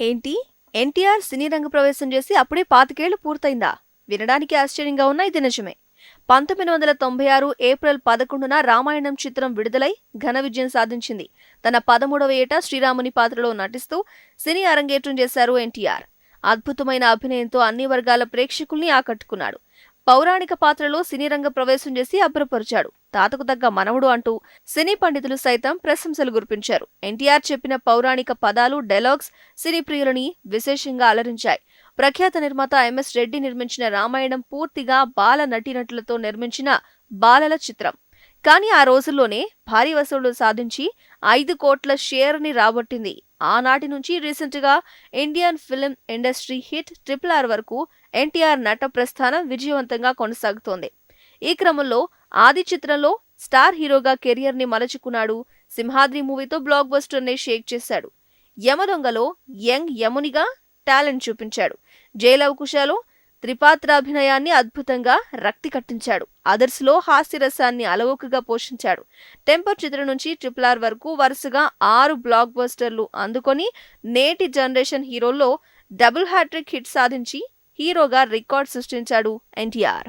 ఏంటి? ఎన్టీఆర్ సినీ రంగ ప్రవేశం చేసి అప్పుడే పాతికేళ్ళు పూర్తయిందా? వినడానికి ఆశ్చర్యంగా ఉన్న ఇది నిజమే. పంతొమ్మిది వందల తొంభై ఆరు ఏప్రిల్ పదకొండున రామాయణం చిత్రం విడుదలై ఘన విజయం సాధించింది. తన పదమూడవ ఏట శ్రీరాముని పాత్రలో నటిస్తూ సినీ అరంగేట్రం చేశారు ఎన్టీఆర్. అద్భుతమైన అభినయంతో అన్ని వర్గాల ప్రేక్షకుల్ని ఆకట్టుకున్నాడు. పౌరాణిక పాత్రలో సినీ రంగ ప్రవేశం చేసి అబ్బరపరిచాడు. తాతకు తగ్గ మనవడు అంటూ సినీ పండితులు సైతం ప్రశంసలు గురిపించారు ఎన్టీఆర్ చెప్పిన పౌరాణిక పదాలు డైలాగ్స్ సినీ ప్రియులని విశేషంగా అలరించాయి. ప్రఖ్యాత నిర్మాత ఎంఎస్ రెడ్డి నిర్మించిన రామాయణం పూర్తిగా బాల నటీనటులతో నిర్మించిన బాలల చిత్రం. కానీ ఆ రోజుల్లోనే భారీ వసూళ్ళు సాధించి ఐదు కోట్ల షేర్ని రాబట్టింది ఆనాటి నుంచి రీసెంట్గా Indian film industry hit triple R వరకు ఎన్టీఆర్ నట ప్రస్థానం విజయవంతంగా కొనసాగుతోంది. ఈ క్రమంలో ఆది చిత్రంలో స్టార్ హీరోగా కెరియర్ని మలచుకున్నాడు. సింహాద్రి మూవీతో బ్లాక్ బస్టర్ని షేక్ చేశాడు. యమదొంగలో యంగ్ యమునిగా టాలెంట్ చూపించాడు. జయలవకుశలో త్రిపాత్రాభినయాన్ని అద్భుతంగా రక్తి కట్టించాడు. అదర్స్లో హాస్యరసాన్ని అలవోకగా పోషించాడు. టెంపర్ చిత్రం నుంచి ట్రిపుల్ ఆర్ వరకు వరుసగా ఆరు బ్లాక్ బస్టర్లు అందుకొని నేటి జనరేషన్ హీరోల్లో డబుల్ హ్యాట్రిక్ హిట్ సాధించి హీరోగా రికార్డ్ సృష్టించాడు ఎన్టీఆర్.